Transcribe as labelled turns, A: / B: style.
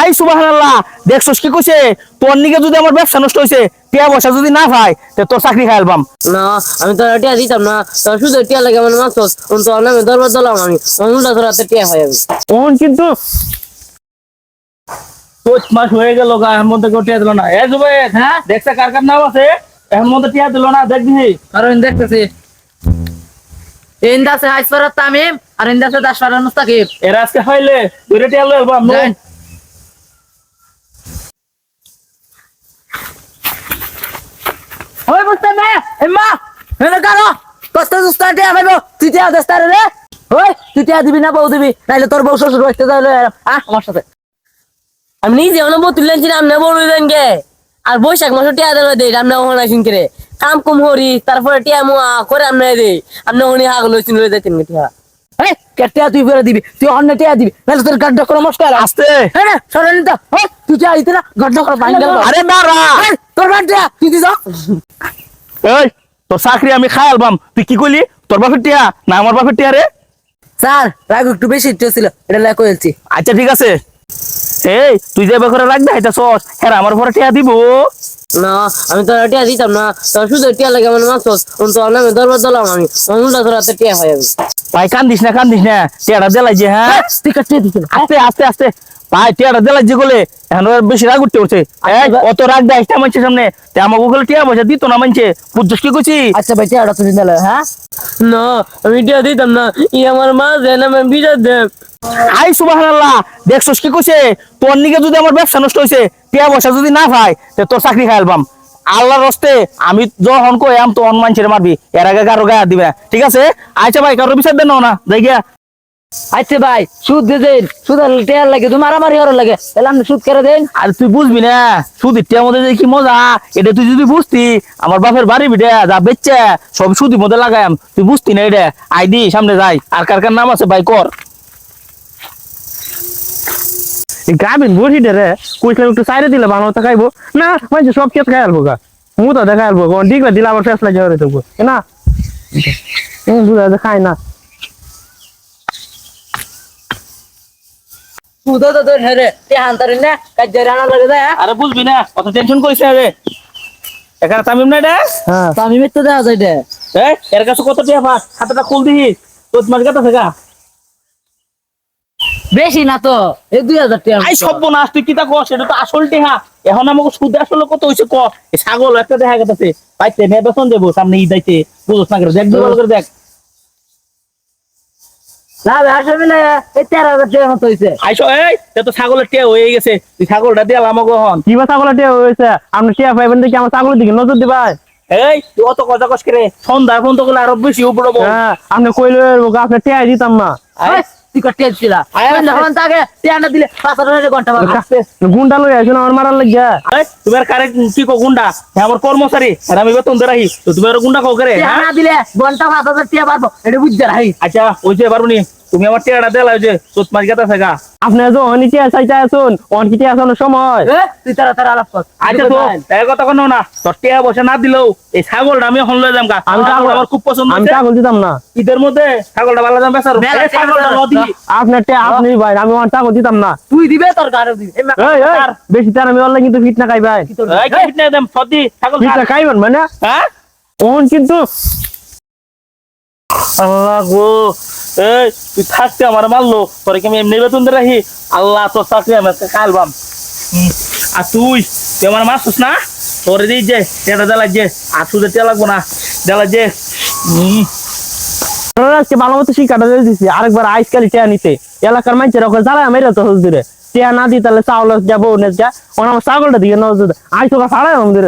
A: I সুবহানাল্লাহ দেখছস কি কইছে? তোর নিকে যদি আমার ব্যবসা নষ্ট হইছে টিয়া পয়সা যদি না পাই তে তোর চাকরি খাই আলবাম।
B: না আমি তো টিয়া দিতাম না তোর শুধু টিয়া লাগে মানে মাছ তো আমি দরবার দলাম আমি উল্টা তোর হাতে টিয়া হয় আমি
A: ওন কিন্তু পাঁচ মাস হয়ে গেল গা এর মধ্যে কেউ টিয়া দিল না। এ জুবেদ হ্যাঁ দেখছে কার কার নাম আছে? এর মধ্যে টিয়া দিল না দেখবি
C: কারণ দেখতেছি। ইন্দাসে হাইসপাড়ার তামিম আর ইন্দাসে দাসপাড়ার মুস্তাকিব।
A: এরা আজকে হইলে দুইটা টিয়া লই আলবাম
C: যাই। ওই বুঝতে না এম্মা এনে কারও কষ্ট সুস্থ টিয়া ভাইবো তুই টিয়া দেস তারে রে ওই তুই টিয়া দিবি না বউ দিবি নাইলে তোর বউ শ্বশুর বাড়িতে যাইলে আহ আমার সাথে।
B: আমি নিজে অনেক বোতল লেনছি আপনি বড় দেন গে আর বৈশাখ মাসে টিয়া দেওয়া দেই আপনি ওখানে আসুন করে কাম কুম হরি তারপরে টিয়া মুয়া করে আপনি দেই আপনি ওখানে হাগল হইছেন লই যাইতেন টিয়া।
C: এই টিয়া তুই ফেরে দিবি তুই অন্য টিয়া দিবি নাইলে তোর গাড্ডা করে নমস্কার
A: আস্তে
C: হ্যাঁ সরে নিতা তুই টিয়া দিতে না গাড্ডা করে গেল
A: আরে
C: এই, তোর বাড়ি তুই দিছ?
A: এই তোর চাকরি আমি খাই আলবাম। তুই কি কইলি? তোর বাপের টিয়া? না আমার বাপের টিয়া রে?
C: স্যার রাগ একটু বেশি ছিল এটা লেখো বলছি
A: আচ্ছা ঠিক আছে। এই তুই যে বেকরে রাখবে এটা সস হ্যাঁ আমার পরে টিয়া দিব।
B: না আমি তো টিয়া দিতাম না তোর শুধু টিয়া লাগে মানে মাছ তো আমি দরবার দলাম আমি উল্টা তোর হাতে টিয়া হয় আমি।
A: ভাই কান্দিস না কান্দিস না টিয়াটা দেলাই যে হ্যাঁ?
C: তুই কাটতে দিছ।
A: আস্তে আস্তে আস্তে। ভাই টিয়াটা এখন বেশি রাগ উঠতে উঠছে। এই, অত রাগ দেয় একটা মানুষের সামনে তে আমাকে ওগুলো টিয়া পয়সা দিত না মানছে বুঝছিস কি কইছি?
C: আচ্ছা ভাই টিয়াটা তুই দিলে হ্যাঁ?
B: না আমি টিয়া দিতাম না ই আমার মা দেন আমি বিজার দেব।
A: আই সুবহানাল্লাহ দেখছস কি কইছে? তোর নিকে যদি আমার ব্যবসা নষ্ট হইছে টিয়া পয়সা যদি না পাই তে তোর চাকরি খাই আলবাম। আল্লাহর রস্তে আমি যখন কই আম তো মানুষের মারবি এর আগে কারও গায়ে দিবে ঠিক আছে? আচ্ছা ভাই কারও বিচার দেন না যাই গিয়া।
C: আচ্ছা ভাই, সুদ দিয়ে দেন। সুদ টিয়ার লাগে তুমি মারামারি হওয়ার লাগে। তাহলে আপনি সুদ করে দেন।
A: আর তুই বুঝবি না, সুদির টিয়ার মধ্যে কি মজা, এটা তুই যদি বুঝতি, আমার বাপের বাড়ি বিটে, যা বেচছে, সব সুদির মধ্যে তুই বুঝতি না এটা? সামনে যাই। আর কার কার নাম আছে ভাই, কর। গাবিন বসি রে কইছিলাম একটু সাইডে দিলে ভালো তো খাইবো। না মানে সব ক্ষেত খাই আলবো গা মু তো দেখাই আলবো ঠিক দিলে আবার যাওয়ারে থাকব। না। খাই না।
C: সুদ তো দেন রে টিয়া হান্তারি না কাজে রানা লাগে যায়
A: আরে বুঝবি না অত টেনশন করিস রে এখানে তামিম না এটা
C: হ্যাঁ। আমি মিথ্যা দেওয়া যায় রে
A: এই এর কাছে কত টিয়া পাস? হাতটা খুল দিহি তোর মাছ গাতা থাকা?
C: বেশি না তো এই দুই হাজার
A: আই সব না তুই কিতা কর সেটা তো আসল টেহা। এখন আমাকে সুদ আসলে কত হইছে ক ছাগল একটা দেখা গেছে। পাইতে মে বেতন দেবো? সামনে ঈদ আইতে বুঝছ না দেখ ভালো করে দেখ।
C: না ভাই আসলে মিলে এই তেরো হাজার টিয়া মতো হয়েছে
A: আইসো এই তো ছাগলের টিয়া হয়ে গেছে। তুই ছাগলটা দিয়ে আমাকে হন।
D: কি বা ছাগলের টিয়া হয়েছে? আপনি টিয়া পাইবেন দেখি আমার ছাগলের দিকে নজর দিবাই
A: এই তুই অত কথা কস করে সন্ধ্যা ফোন তো আরও বেশি উপরে
D: হ্যাঁ আপনি কইলে আপনার টিয়া দিতাম না।
C: তুই কত টিয়া দিছিলা
A: আয়, আয়,
C: যখন তাকে টিয়া না দিলে পাঁচ হাজার ঘণ্টা পাবে
A: আস্তে।
D: গুন্ডা লই আসুন আমার মারার লাগিয়া?
A: এই, তুমি কি কো গুন্ডা? হ্যাঁ আমার কর্মচারী আর আমি বেতন রাখি তো তুমি আর গুন্ডা কো করে
C: টিয়া? না দিলে ঘণ্টা পাঁচ হাজার টিয়া পারব এটা বুঝতে রাখি
A: আচ্ছা ওই যে পারুনি তুমি আমার টিয়াটা দিলা যে তোর মাছ গাতা থাকা
D: আপনি যখন টিয়া চাইতে আসুন অন কি টিয়া আসানোর সময়।
C: তুই তারা তারা আলাপ কর।
A: আচ্ছা তো এক কথা কোনো না তোর টিয়া বসে না দিলেও এই ছাগলটা আমি লয়ে যাম গা।
D: আমি
A: ছাগল
D: ছাগল-
A: আমার খুব পছন্দ
D: আমি ছাগল দিতাম না।
A: ঈদের মধ্যে ছাগলটা ভালো দাম বেচার। ছাগলটা
D: আপনার টিয়া আপনি ভাই আমি আমার দিতাম না।
C: তুই দিবে তোর গাড়ি দিবে। এই
D: এই, এই, বেশি তার আমি অনলাইন কিন্তু ফিট না খাই ভাই।
A: এই কি ফিটনে দেম? সদি ছাগল
D: ফিট না খাইবেন মানে?
A: হ্যাঁ?
D: ওন কিন্তু।
A: আল্লাহ গো। এই তুই থাকতে আমার মারলো। তোরে কি আমি এমনি বেতন দিয়ে রাখি? আল্লাহ তোর চাকরি আমি আজকে খাইলবাম আর তুই তুই আমার মারছিস না? তোরে দিই যে যে আর সুদের টেয়া লাগবো না। দেলাই যে হুম
D: আজকে ভালো মতো শিক্ষাটা দিয়ে দিচ্ছি আরেকবার আইসকালি টেয়া নিতে। এলাকার মানুষের ওখানে জ্বালা মেরে তো হুজুরে। টেয়া না দিই তাহলে চাউল যাব ওনার যা ওনার ছাগলটা দিকে নজর আইসো ছাড়াই আমাদের।